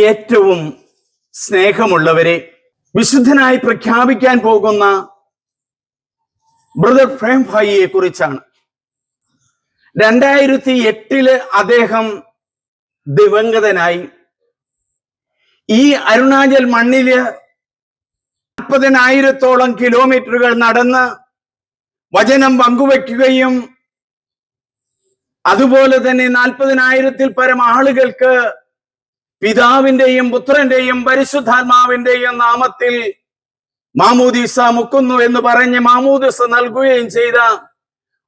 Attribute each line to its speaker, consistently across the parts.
Speaker 1: ഏറ്റവും സ്നേഹമുള്ളവരെ വിശുദ്ധനായി പ്രഖ്യാപിക്കാൻ പോകുന്ന ബ്രദർ ഫ്രേം ഭായിയെ കുറിച്ചാണ്. രണ്ടായിരത്തി എട്ടിൽ അദ്ദേഹം ദിവംഗതനായി. ഈ അരുണാചൽ മണ്ണിൽ നാൽപ്പതിനായിരത്തോളം കിലോമീറ്ററുകൾ നടന്ന് വചനം പങ്കുവെക്കുകയും അതുപോലെ തന്നെ നാൽപ്പതിനായിരത്തിൽ പരം ആളുകൾക്ക് പിതാവിന്റെയും പുത്രന്റെയും പരിശുദ്ധാത്മാവിന്റെയും നാമത്തിൽ മാമൂദീസ മുക്കുന്നു എന്ന് പറഞ്ഞ് മാമൂദിസ നൽകുകയും ചെയ്ത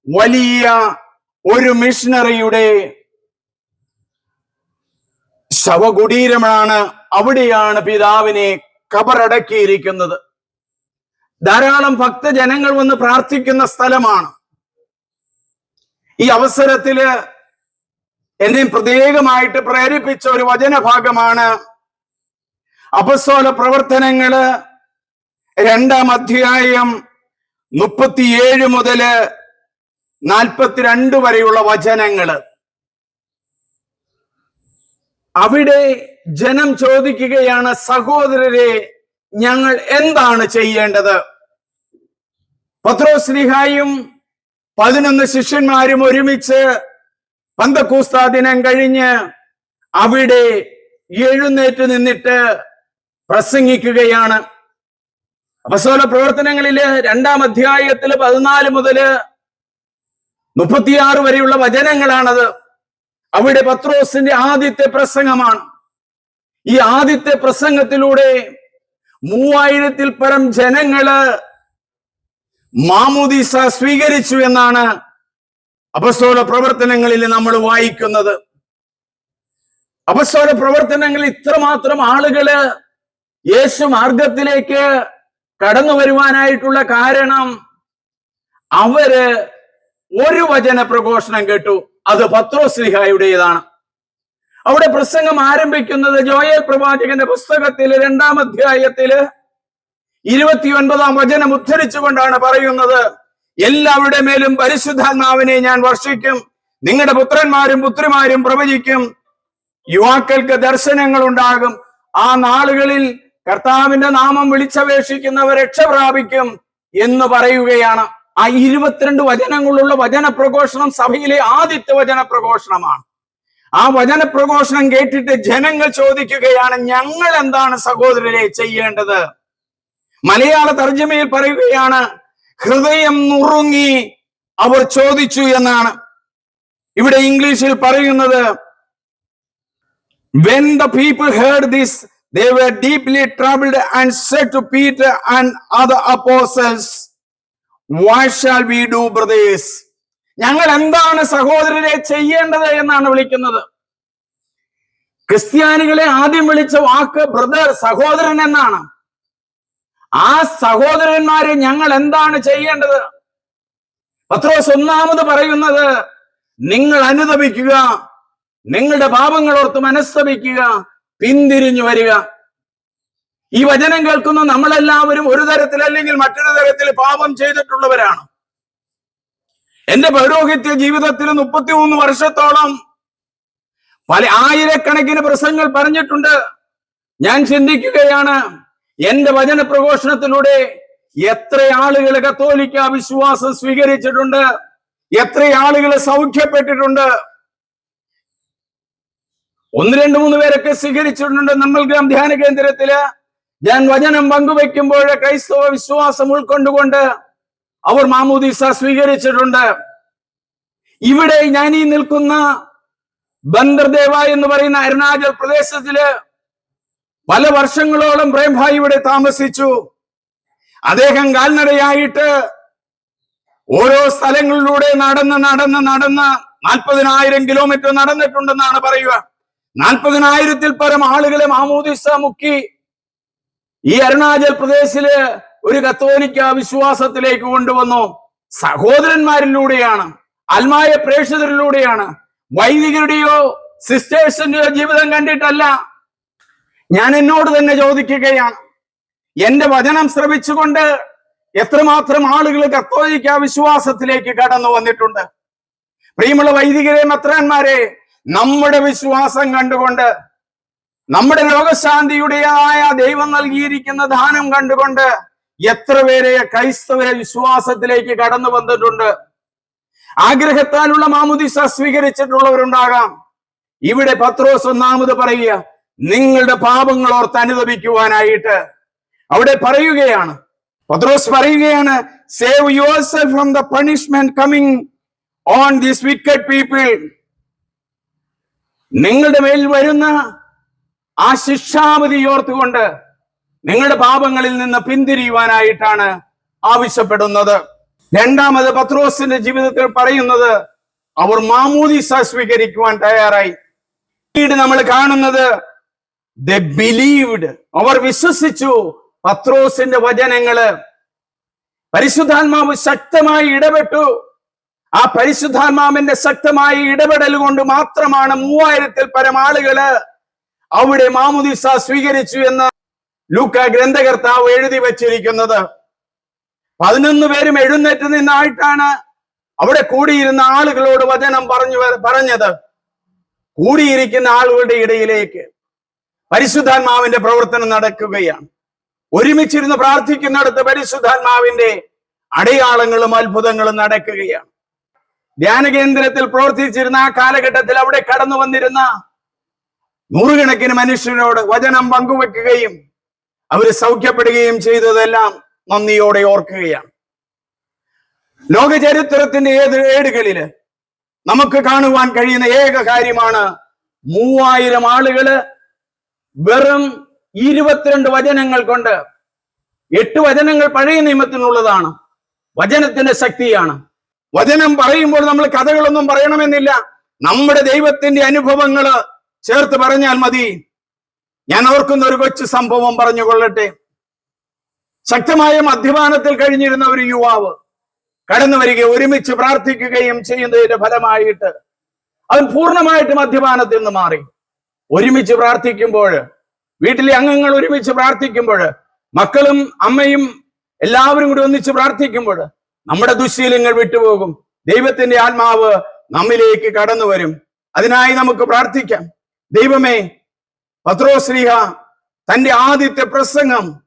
Speaker 1: വലിയ ഒരു മിഷണറിയുടെ ശവകുടീരമാണ് അവിടെയാണ് പിതാവിനെ കബറടക്കിയിരിക്കുന്നത്. ധാരാളം ഭക്തജനങ്ങൾ വന്ന് പ്രാർത്ഥിക്കുന്ന സ്ഥലമാണ്. ഈ അവസരത്തിൽ എന്നെ പ്രത്യേകമായിട്ട് പ്രേരിപ്പിച്ച ഒരു വചനഭാഗമാണ് അപസ്തോല പ്രവർത്തനങ്ങൾ രണ്ടാം അധ്യായം മുപ്പത്തിയേഴ് മുതൽ നാൽപ്പത്തിരണ്ട് വരെയുള്ള വചനങ്ങൾ. അവിടെ ജനം ചോദിക്കുകയാണ് സഹോദരരെ ഞങ്ങൾ എന്താണ് ചെയ്യേണ്ടത്? പത്രോസ്ലിഹായും പതിനൊന്ന് ശിഷ്യന്മാരും ഒരുമിച്ച് പന്തക്കൂസ്ത ദിനം കഴിഞ്ഞ് അവിടെ എഴുന്നേറ്റ് നിന്നിട്ട് പ്രസംഗിക്കുകയാണ്. അപസോല പ്രവർത്തനങ്ങളിൽ രണ്ടാം അധ്യായത്തിൽ പതിനാല് മുതൽ മുപ്പത്തിയാറ് വരെയുള്ള വചനങ്ങളാണത്. അവിടെ പത്രോസിന്റെ ആദ്യത്തെ പ്രസംഗമാണ്. ഈ ആദ്യത്തെ പ്രസംഗത്തിലൂടെ മൂവായിരത്തിൽ പരം ജനങ്ങൾ മാമുദീസ സ്വീകരിച്ചു എന്നാണ് അപസ്തോല പ്രവർത്തനങ്ങളിൽ നമ്മൾ വായിക്കുന്നത്. അപസ്തോല പ്രവർത്തനങ്ങളിൽ ഇത്രമാത്രം ആളുകൾ യേശു മാർഗത്തിലേക്ക് കടന്നു വരുവാനായിട്ടുള്ള കാരണം അവർ ഒരു വചന പ്രഘോഷണം കേട്ടു. അത് പത്രോസ്ലിഹായുടേതാണ് അവിടെ പ്രസംഗം ആരംഭിക്കുന്നത് ജോയൽ പ്രവാചകന്റെ പുസ്തകത്തിൽ രണ്ടാം അധ്യായത്തിൽ ഇരുപത്തിയൊൻപതാം വചനം ഉദ്ധരിച്ചുകൊണ്ടാണ് പറയുന്നത്. എല്ലാവരുടെ മേലും പരിശുദ്ധാത്മാവിനെ ഞാൻ വർഷിക്കും. നിങ്ങളുടെ പുത്രന്മാരും പുത്രിമാരും പ്രവചിക്കും. യുവാക്കൾക്ക് ദർശനങ്ങൾ ഉണ്ടാകും ആ നാളുകളിൽ കർത്താവിന്റെ നാമം വിളിച്ചപേക്ഷിക്കുന്നവർ രക്ഷ പ്രാപിക്കും എന്ന് പറയുകയാണ്. ആ ഇരുപത്തിരണ്ട് വചനങ്ങളുള്ള വചന പ്രഘോഷണം സഭയിലെ ആദ്യത്തെ വചന പ്രഘോഷണമാണ് ആ വചന പ്രഘോഷണം കേട്ടിട്ട് ജനങ്ങൾ ചോദിക്കുകയാണ് ഞങ്ങൾ എന്താണ് സഹോദരരെ ചെയ്യേണ്ടത്? മലയാള തർജമയിൽ പറയുകയാണ് ഹൃദയം നുറുങ്ങി അവർ ചോദിച്ചു എന്നാണ്. ഇവിടെ ഇംഗ്ലീഷിൽ പറയുന്നത് when the people heard this deeply were deeply troubled and said to Peter and other apostles, What shall we do, brothers? ഞങ്ങൾ എന്താണ് സഹോദരരെ ചെയ്യേണ്ടത് എന്നാണ് വിളിക്കുന്നത്. ക്രിസ്ത്യാനികളെ ആദ്യം വിളിച്ച വാക്ക് ബ്രദർ സഹോദരൻ എന്നാണ്. ആ സഹോദരന്മാരെ ഞങ്ങൾ എന്താണ് ചെയ്യേണ്ടത്? പത്രോസ് ഒന്നാമത് പറയുന്നത് നിങ്ങൾ അനുദപിക്കുക നിങ്ങളുടെ പാപങ്ങൾ ഓർത്ത് മനസ്തപിക്കുക പിന്തിരിഞ്ഞു വരിക. ഈ വചനം കേൾക്കുന്ന നമ്മളെല്ലാവരും ഒരു തരത്തിൽ അല്ലെങ്കിൽ മറ്റൊരു തരത്തിൽ പാപം ചെയ്തിട്ടുള്ളവരാണ്. എന്റെ പൗരോഹിത്യ ജീവിതത്തിൽ മുപ്പത്തിമൂന്ന് വർഷത്തോളം പല ആയിരക്കണക്കിന് പ്രസംഗങ്ങൾ പറഞ്ഞിട്ടുണ്ട്. ഞാൻ ചിന്തിക്കുകയാണ് എന്റെ വചന പ്രഘോഷണത്തിലൂടെ എത്ര ആളുകൾ കത്തോലിക്ക വിശ്വാസം സ്വീകരിച്ചിട്ടുണ്ട്? എത്ര ആളുകൾ സൗഖ്യപ്പെട്ടിട്ടുണ്ട്? ഒന്ന് രണ്ട് മൂന്ന് പേരൊക്കെ സ്വീകരിച്ചിട്ടുണ്ട് നമ്മൾ ഗ്രാം ധ്യാന കേന്ദ്രത്തിൽ. ഞാൻ വചനം പങ്കുവെക്കുമ്പോൾ ക്രൈസ്തവ വിശ്വാസം ഉൾക്കൊണ്ടുകൊണ്ട് അവർ മാമൂദീസ സ്വീകരിച്ചിട്ടുണ്ട്. ഇവിടെ ഞാൻ ഈ നിൽക്കുന്ന ബന്ദർദേവ എന്ന് പറയുന്ന അരുണാചൽ പ്രദേശത്തിൽ പല വർഷങ്ങളോളം പ്രേംഭായി ഇവിടെ താമസിച്ചു. അദ്ദേഹം കാൽനടയായിട്ട് ഓരോ സ്ഥലങ്ങളിലൂടെ നടന്ന് നടന്ന് നടന്ന് നാൽപ്പതിനായിരം കിലോമീറ്റർ നടന്നിട്ടുണ്ടെന്നാണ് പറയുക. നാൽപ്പതിനായിരത്തിൽ പരം ആളുകളെ മാമോദിസ മുക്കി. ഈ അരുണാചൽ പ്രദേശിൽ ഒരു കത്തോലിക്ക വിശ്വാസത്തിലേക്ക് കൊണ്ടുവന്നു. സഹോദരന്മാരിലൂടെയാണ് അൽമായ പ്രേക്ഷിതരിലൂടെയാണ്. വൈദികരുടെയോ സിസ്റ്റേഴ്സിന്റെയോ ജീവിതം കണ്ടിട്ടല്ല. ഞാൻ എന്നോട് തന്നെ ചോദിക്കുകയാണ്. എന്റെ വചനം ശ്രവിച്ചുകൊണ്ട് എത്രമാത്രം ആളുകൾ കത്തോലിക്ക വിശ്വാസത്തിലേക്ക് കടന്നു വന്നിട്ടുണ്ട്. പ്രിയമുള്ള വൈദികരെ മെത്രാന്മാരെ നമ്മുടെ വിശ്വാസം കണ്ടുകൊണ്ട് നമ്മുടെ രോഗശാന്തിയുടേതായ ദൈവം നൽകിയിരിക്കുന്ന ദാനം കണ്ടുകൊണ്ട് എത്ര പേരെ ക്രൈസ്തവരെ വിശ്വാസത്തിലേക്ക് കടന്നു വന്നിട്ടുണ്ട്. ആഗ്രഹത്താലുള്ള മാമുദിസ സ്വീകരിച്ചിട്ടുള്ളവരുണ്ടാകാം. ഇവിടെ പത്രോസ് ഒന്നാമത് പറയുക നിങ്ങളുടെ പാപങ്ങൾ ഓർത്ത് അനുദപിക്കുവാനായിട്ട് അവിടെ പറയുകയാണ്. പത്രോസ് പറയുകയാണ് save your self from the punishment coming on this wicked people നിങ്ങളുടെ മേൽ വരുന്ന ആ ശിക്ഷാവധി ഓർത്തുകൊണ്ട് നിങ്ങളുടെ പാപങ്ങളിൽ നിന്ന് പിന്തിരിയുവാനായിട്ടാണ് ആവശ്യപ്പെടുന്നത്. രണ്ടാമത് പത്രോസിന്റെ ജീവിതത്തിൽ പറയുന്നത് അവർ മാമൂദിസ സ്വീകരിക്കുവാൻ തയ്യാറായി. പിന്നീട് നമ്മൾ കാണുന്നത് ബിലീവ്ഡ് അവർ വിശ്വസിച്ചു. പത്രോസിന്റെ വചനങ്ങൾ. പരിശുദ്ധാത്മാവ് ശക്തമായി ഇടപെട്ടു. ആ പരിശുദ്ധാത്മാവിന്റെ ശക്തമായ ഇടപെടൽ കൊണ്ട് മാത്രമാണ് മൂവായിരത്തിൽ പരം ആളുകൾ അവിടെ മാമുദിസ സ്വീകരിച്ചു എന്ന് ലൂക്ക ഗ്രന്ഥകർത്താവ് എഴുതി വച്ചിരിക്കുന്നത്. പതിനൊന്ന് പേരും എഴുന്നേറ്റ് നിന്നായിട്ടാണ് അവിടെ കൂടിയിരുന്ന ആളുകളോട് വചനം പറഞ്ഞു പറഞ്ഞത്. കൂടിയിരിക്കുന്ന ആളുകളുടെ ഇടയിലേക്ക്. പരിശുദ്ധാത്മാവിന്റെ പ്രവർത്തനം നടക്കുകയാണ്. ഒരുമിച്ചിരുന്ന് പ്രാർത്ഥിക്കുന്നിടത്ത് പരിശുദ്ധാത്മാവിന്റെ അടയാളങ്ങളും അത്ഭുതങ്ങളും നടക്കുകയാണ്. ധ്യാന കേന്ദ്രത്തിൽ പ്രവർത്തിച്ചിരുന്ന ആ കാലഘട്ടത്തിൽ അവിടെ കടന്നു വന്നിരുന്ന നൂറുകണക്കിന് മനുഷ്യരോട് വചനം പങ്കുവെക്കുകയും അവർ സൗഖ്യപ്പെടുകയും ചെയ്തതെല്ലാം നന്ദിയോടെ ഓർക്കുകയാണ്. ലോക ചരിത്രത്തിന്റെ ഏത് ഏടുകളിൽ നമുക്ക് കാണുവാൻ കഴിയുന്ന ഏക കാര്യമാണ് മൂവായിരം ആളുകൾ വെറും ഇരുപത്തിരണ്ട് വചനങ്ങൾ കൊണ്ട് എട്ട് വചനങ്ങൾ പഴയ നിയമത്തിനുള്ളതാണ്. വചനത്തിന്റെ ശക്തിയാണ്. വചനം പറയുമ്പോൾ നമ്മൾ കഥകളൊന്നും പറയണമെന്നില്ല. നമ്മുടെ ദൈവത്തിന്റെ അനുഭവങ്ങൾ ചേർത്ത് പറഞ്ഞാൽ മതി. ഞാൻ ഓർക്കുന്ന ഒരു കൊച്ചു സംഭവം പറഞ്ഞു കൊള്ളട്ടെ ശക്തമായ മദ്യപാനത്തിൽ കഴിഞ്ഞിരുന്ന ഒരു യുവാവ് കടന്നു വരിക ഒരുമിച്ച് പ്രാർത്ഥിക്കുകയും ചെയ്യുന്നതിന്റെ ഫലമായിട്ട് അവൻ പൂർണമായിട്ട് മദ്യപാനത്തിൽ നിന്ന് മാറി. ഒരുമിച്ച് പ്രാർത്ഥിക്കുമ്പോൾ വീട്ടിലെ അംഗങ്ങൾ ഒരുമിച്ച് പ്രാർത്ഥിക്കുമ്പോൾ മക്കളും അമ്മയും എല്ലാവരും കൂടി ഒന്നിച്ച് പ്രാർത്ഥിക്കുമ്പോൾ നമ്മുടെ ദുശീലങ്ങൾ വിട്ടുപോകും. ദൈവത്തിന്റെ ആത്മാവ് നമ്മിലേക്ക് കടന്നു വരും. അതിനായി നമുക്ക് പ്രാർത്ഥിക്കാം. ദൈവമേ പത്രോശ്രീഹ തന്റെ ആദ്യത്തെ പ്രസംഗം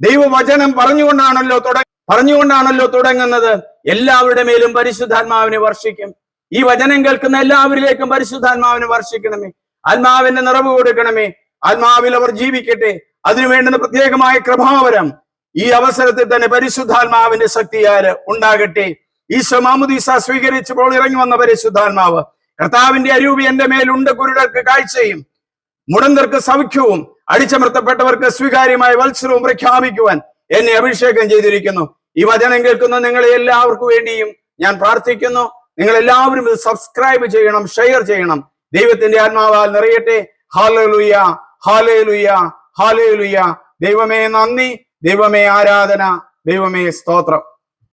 Speaker 1: ദൈവവചനം പറഞ്ഞുകൊണ്ടാണല്ലോ തുട പറഞ്ഞുകൊണ്ടാണല്ലോ തുടങ്ങുന്നത്. എല്ലാവരുടെ മേലും പരിശുദ്ധാത്മാവിനെ വർഷിക്കും. ഈ വചനം കേൾക്കുന്ന എല്ലാവരിലേക്കും പരിശുദ്ധാത്മാവിനെ വർഷിക്കണമേ. ആത്മാവിന്റെ നിറവ് കൊടുക്കണമേ. ആത്മാവിൽ അവർ ജീവിക്കട്ടെ. അതിനു വേണ്ടുന്ന പ്രത്യേകമായ കൃപാവരം ഈ അവസരത്തിൽ തന്നെ പരിശുദ്ധാത്മാവിന്റെ ശക്തിയാൽ ഉണ്ടാകട്ടെ. ഈശോ മാമുദീസ സ്വീകരിച്ചപ്പോൾ ഇറങ്ങി വന്ന പരിശുദ്ധാത്മാവ് കർത്താവിന്റെ അരൂപി എന്റെ മേലുണ്ട് കുരുടർക്ക് കാഴ്ചയും മുടന്തർക്ക് സൗഖ്യവും അടിച്ചമർത്തപ്പെട്ടവർക്ക് സ്വീകാര്യമായ വത്സരവും പ്രഖ്യാപിക്കുവാൻ എന്നെ അഭിഷേകം ചെയ്തിരിക്കുന്നു. ഈ വചനം കേൾക്കുന്ന നിങ്ങളെ എല്ലാവർക്കും വേണ്ടിയും ഞാൻ പ്രാർത്ഥിക്കുന്നു. നിങ്ങൾ എല്ലാവരും ഇത് സബ്സ്ക്രൈബ് ചെയ്യണം ഷെയർ ചെയ്യണം. ദൈവത്തിന്റെ ആത്മാവാൽ നിറയട്ടെ. ഹാലലുയ ഹാലുയ ഹാലുയ ദൈവമേ നന്ദി ദൈവമേ ആരാധന ദൈവമേ സ്തോത്രം.